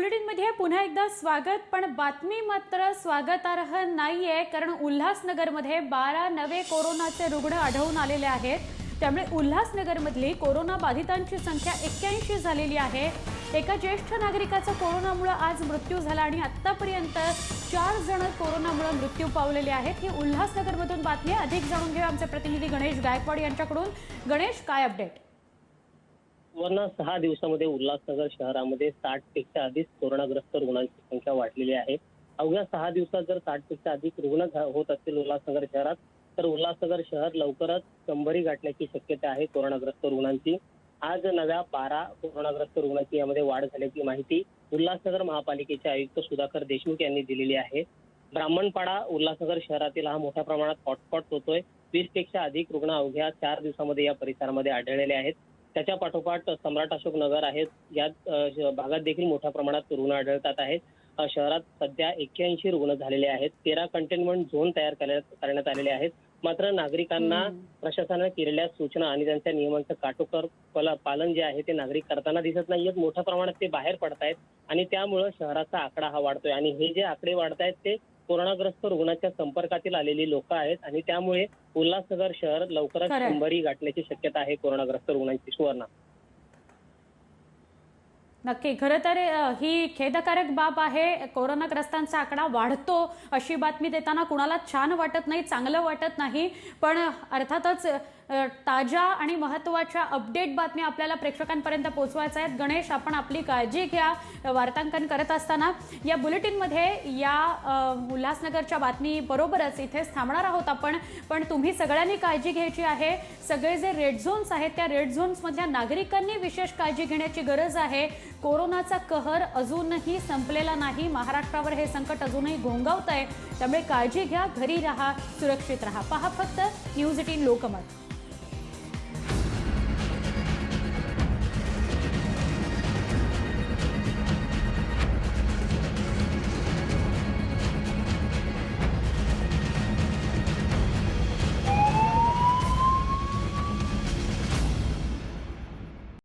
बुलेटिनमध्ये पुन्हा एकदा स्वागत पण बातमी मात्र स्वागतार्ह नाही आहे कारण उल्हासनगरमध्ये बारा नवे कोरोनाचे रुग्ण आढळून आलेले आहेत. त्यामुळे उल्हासनगरमधली कोरोना बाधितांची संख्या एक्क्याऐंशी झालेली आहे. एका ज्येष्ठ नागरिकाचा कोरोनामुळे आज मृत्यू झाला आणि आत्तापर्यंत चार जण कोरोनामुळे मृत्यू पावलेले आहेत. ही उल्हासनगरमधून बातमी. अधिक जाणून घेऊ आमचे प्रतिनिधी गणेश गायकवाड यांच्याकडून. गणेश काय अपडेट? वरनं सहा दिवसामध्ये उल्हासनगर शहरामध्ये साठपेक्षा अधिक कोरोनाग्रस्त रुग्णांची संख्या वाढलेली आहे. अवघ्या सहा दिवसात जर साठपेक्षा अधिक रुग्ण होत असतील उल्हासनगर शहरात तर उल्हासनगर शहर लवकरच शंभरी गाठण्याची शक्यता आहे कोरोनाग्रस्त रुग्णांची. आज नव्या बारा कोरोनाग्रस्त रुग्णांची यामध्ये वाढ झाल्याची माहिती उल्हासनगर महापालिकेचे आयुक्त सुधाकर देशमुख यांनी दिलेली आहे. ब्राह्मणपाडा उल्हासनगर शहरातील हा मोठ्या प्रमाणात हॉटस्पॉट होतोय. वीसपेक्षा अधिक रुग्ण अवघ्या चार दिवसामध्ये या परिसरामध्ये आढळलेले आहेत. त्याच्या पाठोपाठ सम्राट अशोक नगर आहेत. या भागात देखील मोठ्या प्रमाणात रुग्ण आढळतात आहेत. शहरात सध्या एक्क्याऐंशी रुग्ण झालेले आहेत. तेरा कंटेनमेंट झोन तयार करण्यात करण्यात आलेले आहेत. मात्र नागरिकांना. प्रशासनाने केलेल्या सूचना आणि त्यांच्या नियमांचं काटोकर पला- पालन जे आहे ते नागरिक करताना दिसत नाहीयेत मोठ्या प्रमाणात ते बाहेर पडतायत आणि त्यामुळं शहराचा आकडा हा वाढतोय. आणि हे जे आकडे वाढतायत ते कोरोनाग्रस्त रुग्णाच्या संपर्कातील आलेली लोक आहेत आणि त्यामुळे उल्हासनगर शहर लवकरच खरंय. शंभरी गाठण्याची शक्यता आहे कोरोनाग्रस्त रुग्णांची सुवर्ण नक्की. खरं तर ही खेदकारक बाब आहे. कोरोनाग्रस्तांचा आकडा वाढतो अशी बातमी देताना कुणाला छान वाटत नाही चांगलं वाटत नाही. पण अर्थातच ताज्या आणि महत्त्वाच्या अपडेट बातम्या आपल्याला प्रेक्षकांपर्यंत पोहोचवायच्या आहेत. गणेश आपण आपली काळजी घ्या. वार्तांकन करत असताना या बुलेटिनमध्ये या उल्हासनगरच्या बातमी बरोबरच इथेच थांबणार आहोत आपण. पण तुम्ही सगळ्यांनी काळजी घ्यायची आहे. सगळे जे रेड झोन्स आहेत त्या रेड झोन्समधल्या नागरिकांनी विशेष काळजी घेण्याची गरज आहे. कोरोनाचा कहर अजूनही संपलेला नाही. महाराष्ट्रावर हे संकट अजूनही घोंगावत आहे त्यामुळे काळजी घ्या घरी राहा सुरक्षित राहा. पहा फक्त न्यूज एटीन लोकमत.